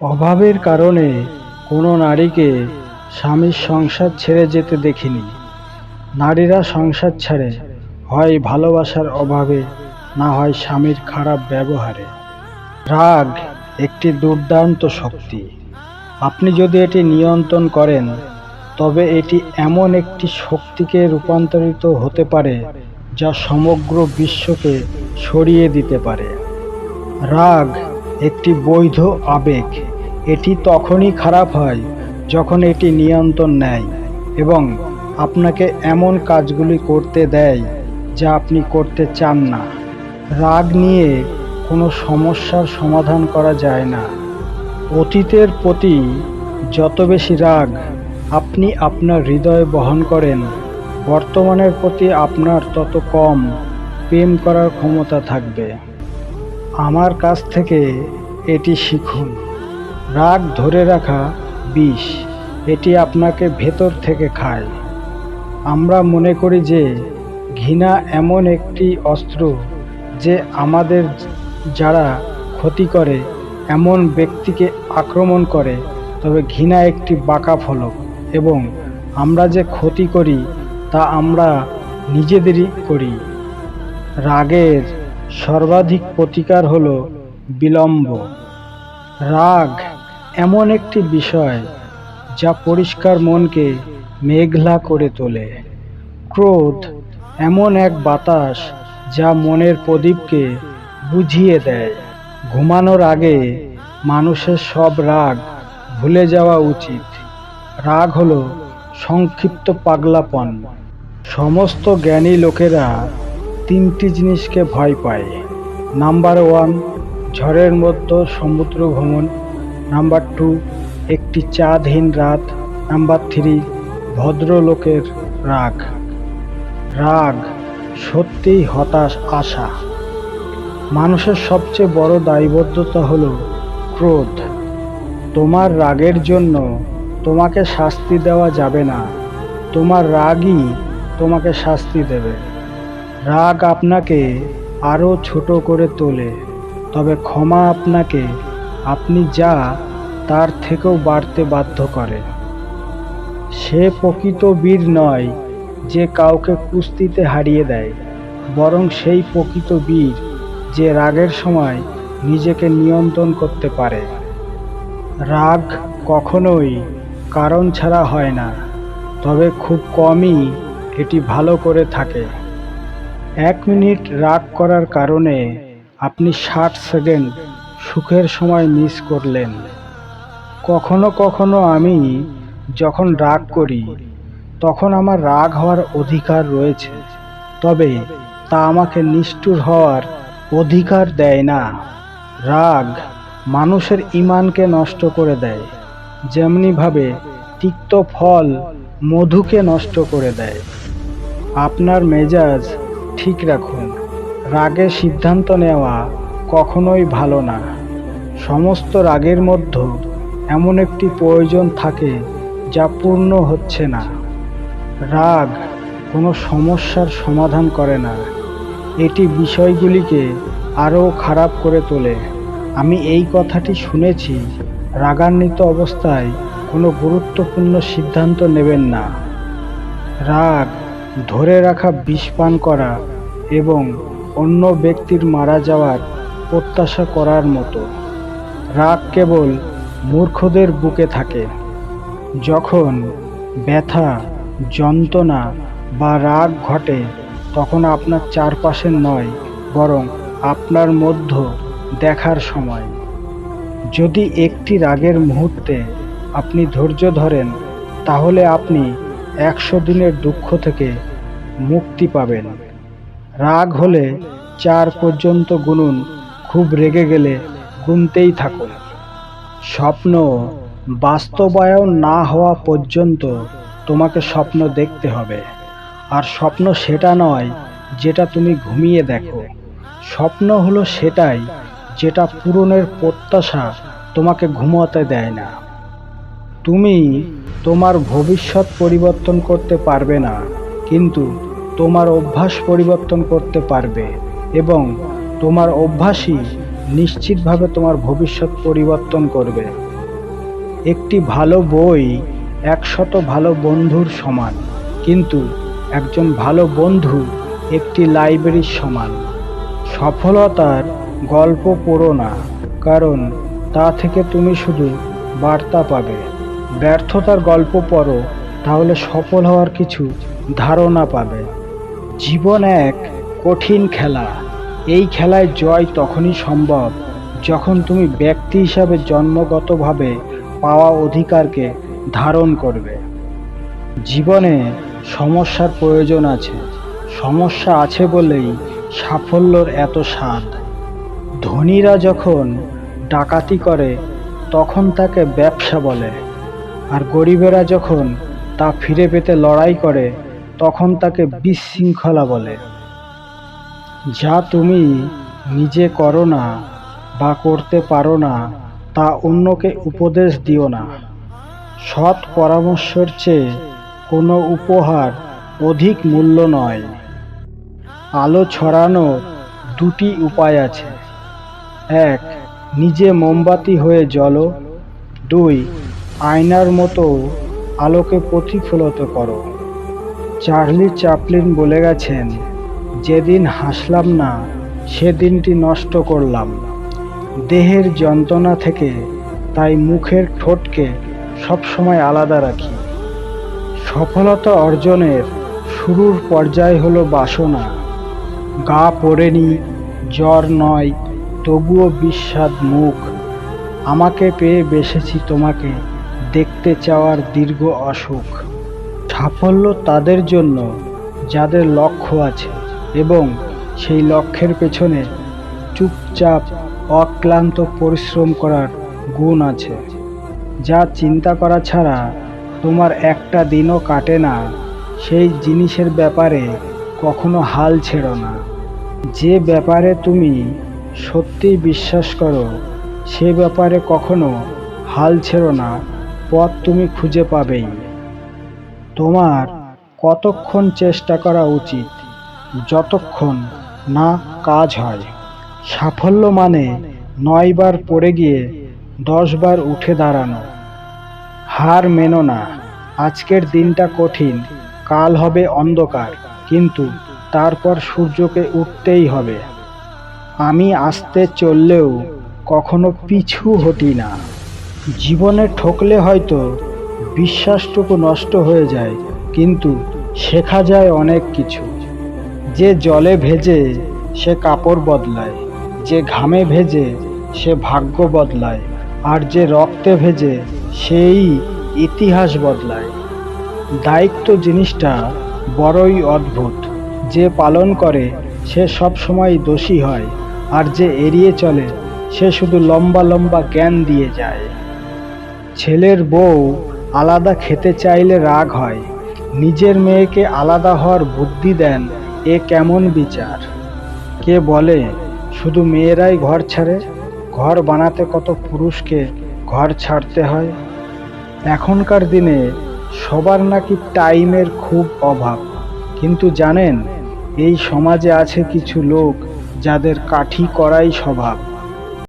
অভাবের কারণে কোনো নারীকে স্বামীর সংসার ছেড়ে যেতে দেখিনি। নারীরা সংসার ছাড়ে হয় ভালোবাসার অভাবে, না হয় স্বামীর খারাপ ব্যবহারে। রাগ একটি দুর্দান্ত শক্তি। আপনি যদি এটি নিয়ন্ত্রণ করেন, তবে এটি এমন একটি শক্তিকে রূপান্তরিত হতে পারে যা সমগ্র বিশ্বকে সরিয়ে দিতে পারে। রাগ একটি বৈধ আবেগ। এটি তখনই খারাপ হয় যখন এটি নিয়ন্ত্রণ নেয় এবং আপনাকে এমন কাজগুলি করতে দেয় যা আপনি করতে চান না। রাগ নিয়ে কোনো সমস্যার সমাধান করা যায় না। অতীতের প্রতি যত বেশি রাগ আপনি আপনার হৃদয়ে বহন করেন, বর্তমানের প্রতি আপনার তত কম প্রেম করার ক্ষমতা থাকবে। আমার কাছ থেকে এটি শিখুন। রাগ ধরে রাখা বিষ, এটি আপনাকে ভেতর থেকে খায়। আমরা মনে করি যে ঘৃণা এমন একটি অস্ত্র যে আমাদের যারা ক্ষতি করে, এমন ব্যক্তিকে আক্রমণ করে। তবে ঘৃণা একটি বাঁকা ফলক এবং আমরা যে ক্ষতি করি, তা আমরা নিজেদেরই করি। রাগের সর্বাধিক প্রতিকার হল বিলম্ব। রাগ এমন একটি বিষয় যা পরিষ্কার মনকে মেঘলা করে তোলে। ক্রোধ এমন এক বাতাস যা মনের প্রদীপকে বুঝিয়ে দেয়। ঘুমানোর আগে মানুষের সব রাগ ভুলে যাওয়া উচিত। রাগ হলো সংক্ষিপ্ত পাগলাপন। সমস্ত জ্ঞানী লোকেরা তিনটি জিনিসকে ভয় পায়। নাম্বার ওয়ান, ঝড়ের মধ্যে সমুদ্র ভ্রমণ। নাম্বার টু, একটি চাঁদহীন রাত। নাম্বার থ্রি, ভদ্রলোকের রাগ। রাগ সত্যিই হতাশ, আশা। মানুষের সবচেয়ে বড় দায়বদ্ধতা হলো ক্রোধ। তোমার রাগের জন্য তোমাকে শাস্তি দেওয়া যাবে না। তোমার রাগই তোমাকে শাস্তি দেবে। রাগ আপনাকে আরও ছোট করে তোলে। তবে ক্ষমা আপনাকে আপনি যা তার থেকেও বাড়তে বাধ্য করে। সে প্রকৃত বীর নয় যে কাউকে কুস্তিতে হারিয়ে দেয়, বরং সেই প্রকৃত বীর যে রাগের সময় নিজেকে নিয়ন্ত্রণ করতে পারে। রাগ কখনোই কারণ ছাড়া হয় না, তবে খুব কমই এটি ভালো করে থাকে। এক মিনিট রাগ করার কারণে আপনি ষাট সেকেন্ড সুখের সময় মিস করলেন। কখনো কখনো আমি যখন রাগ করি, তখন আমার রাগ হওয়ার অধিকার রয়েছে, তবে তা আমাকে নিষ্ঠুর হওয়ার অধিকার দেয় না। রাগ মানুষের ইমানকে নষ্ট করে দেয়, যেমনিভাবে তিক্ত ফল মধুকে নষ্ট করে দেয়। আপনার মেজাজ ঠিক রাখুন। রাগের সিদ্ধান্ত নেওয়া কখনোই ভালো না। সমস্ত রাগের মধ্যে এমন একটি প্রয়োজন থাকে যা পূর্ণ হচ্ছে না। রাগ কোনো সমস্যার সমাধান করে না। এটি বিষয়গুলিকে আরও খারাপ করে তোলে। আমি এই কথাটি শুনেছি, রাগান্বিত অবস্থায় কোনো গুরুত্বপূর্ণ সিদ্ধান্ত নেবেন না। রাগ ধরে রাখা বিষ পান করা এবং অন্য ব্যক্তির মারা যাওয়ার প্রত্যাশা করার মতো। রাগ কেবল মূর্খদের বুকে থাকে। যখন ব্যথা, যন্ত্রণা বা রাগ ঘটে, তখন আপনার চারপাশের নয়, বরং আপনার মধ্য দেখার সময়। যদি একটি রাগের মুহূর্তে আপনি ধৈর্য ধরেন, তাহলে আপনি একশো দিনের দুঃখ থেকে মুক্তি পাবেন। রাগ হলে চার পর্যন্ত গুনুন, খুব রেগে গেলে গুনতেই থাকুন। স্বপ্ন বাস্তবায়ন না হওয়া পর্যন্ত তোমাকে স্বপ্ন দেখতে হবে। আর স্বপ্ন সেটা নয় যেটা তুমি ঘুমিয়ে দেখো। স্বপ্ন হলো সেটাই যেটা পূরণের প্রত্যাশা তোমাকে ঘুমাতে দেয় না। তুমি তোমার ভবিষ্যৎ পরিবর্তন করতে পারবে না, কিন্তু তোমার অভ্যাস পরিবর্তন করতে পারবে এবং তোমার অভ্যাসই নিশ্চিতভাবে তোমার ভবিষ্যৎ পরিবর্তন করবে। একটি ভালো বই একশত ভালো বন্ধুর সমান, কিন্তু একজন ভালো বন্ধু একটি লাইব্রেরির সমান। সফলতার গল্প পড়ো না, কারণ তা থেকে তুমি শুধু বার্তা পাবে। ব্যর্থতার গল্প পড়ো, তাহলে সফল হওয়ার কিছু ধারণা পাবে। জীবন এক কঠিন খেলা। এই খেলায় জয় তখনই সম্ভব যখন তুমি ব্যক্তি হিসাবে জন্মগতভাবে পাওয়া অধিকারকে ধারণ করবে। জীবনে সমস্যার প্রয়োজন আছে। সমস্যা আছে বলেই সাফল্যর এত স্বাদ। ধনীরা যখন ডাকাতি করে, তখন তাকে ব্যবসা বলে। আর গরিবেরা যখন তা ফিরে পেতে লড়াই করে, তখন তাকে বিশৃঙ্খলা বলে। যা তুমি নিজে করো না বা করতে পারো না, তা অন্যকে উপদেশ দিও না। সৎ পরামর্শের চেয়ে কোনো উপহার অধিক মূল্য নয়। আলো ছড়ানোর দুটি উপায় আছে। এক, নিজে মোমবাতি হয়ে জ্বলো। দুই আয়নার মতো আলোকে প্রতিফলিত করো। চার্লি চাপলিন বলে গেছেন, যেদিন হাসলাম না, সেদিনটি নষ্ট করলাম। দেহের যন্ত্রণা থেকে তাই মুখের ঠোঁটকে সবসময় আলাদা রাখি। সফলতা অর্জনের শুরুর পর্যায় হলো বাসনা। গা পড়েনি, জ্বর নয়, তবুও বিস্বাদ মুখ। আমাকে পেয়ে বেসেছি তোমাকে। দেখতে চাওয়ার দীর্ঘ অসুখ। সাফল্য তাদের জন্য, যাদের লক্ষ্য আছে এবং সেই লক্ষ্যের পেছনে চুপচাপ অক্লান্ত পরিশ্রম করার গুণ আছে। যা চিন্তা করা ছাড়া তোমার একটা দিনও কাটে না, সেই জিনিসের ব্যাপারে কখনো হাল ছেড়ো না। যে ব্যাপারে তুমি সত্যিই বিশ্বাস করো, সে ব্যাপারে কখনো হাল ছেড়ো না। পথ তুমি খুঁজে পাবেই। তোমার কতক্ষণ চেষ্টা করা উচিত, যতক্ষণ না কাজ হয়। সাফল্য মানে নয়বার পড়ে গিয়ে দশবার উঠে দাঁড়ানো। হার মেনো না, আজকের দিনটা কঠিন, কাল হবে অন্ধকার, কিন্তু তারপর সূর্যকে উঠতেই হবে। আমি আসতে চললেও কখনো পিছু হটি না। জীবনে ঠকলে হয়তো বিশ্বাসটুকু নষ্ট হয়ে যায়, কিন্তু শেখা যায় অনেক কিছু। যে জলে ভেজে সে কাপড় বদলায়, যে ঘামে ভেজে সে ভাগ্য বদলায়, আর যে রক্তে ভেজে সেই ইতিহাস বদলায়। দায়িত্ব জিনিসটা বড়ই অদ্ভুত। যে পালন করে সে সব সময় দোষী হয়, আর যে এড়িয়ে চলে সে শুধু লম্বা লম্বা জ্ঞান দিয়ে যায়। ছেলের বউ আলাদা খেতে চাইলে রাগ হয়। নিজের মেয়েকে আলাদা হওয়ার বুদ্ধি দেন এ কেমন বিচার? কে বলে, শুধু মেয়েরাই ঘর ছাড়ে? ঘর বানাতে কত পুরুষকে ঘর ছাড়তে হয়? এখনকার দিনে সবার নাকি টাইমের খুব অভাব। কিন্তু জানেন, এই সমাজে আছে কিছু লোক যাদের কাঠি করাই স্বভাব।